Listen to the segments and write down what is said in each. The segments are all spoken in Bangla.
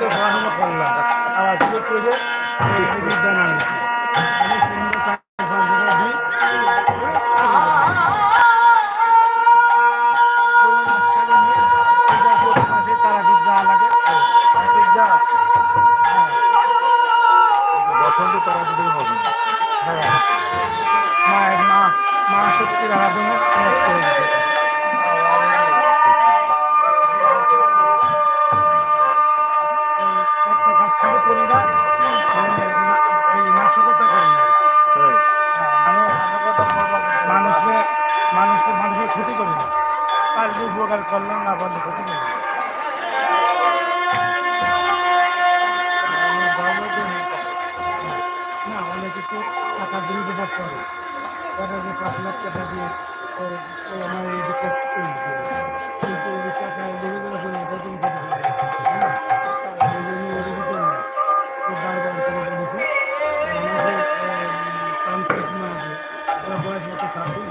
তো পড়াশোনা করলাম। আবার সুযোগ প্রয়োজন বিদ্যা মায়ের মা মা শক্তির আরাধনা হয়ে করে মানে মানুষের মানুষের ক্ষতি করে না যে উপকার করলাম না পারলে ক্ষতি করে না দিয়ে দেবার পরে তারা যে পাঁচ লাখ টাকা দিয়ে আমার এই দিকে কিন্তু ওই টাকা দেওয়ার জন্য ওটা করে? এই জন্য ওদের ভিতরে না। ও বারবার করে বলেছে। আমাদের তান্ত্রিক না আছে ওরা বয়স মতো চাকরি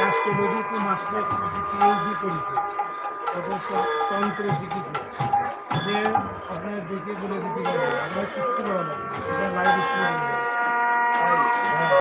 রাষ্ট্রপতি মাস্টার পিএইচডি করেছে। অথচ তন্ত্র শিখেছে। যে আপনার দেখে বলে দিতে পারবে আমরা কিচ্ছু করা যাবে এটা লাইভ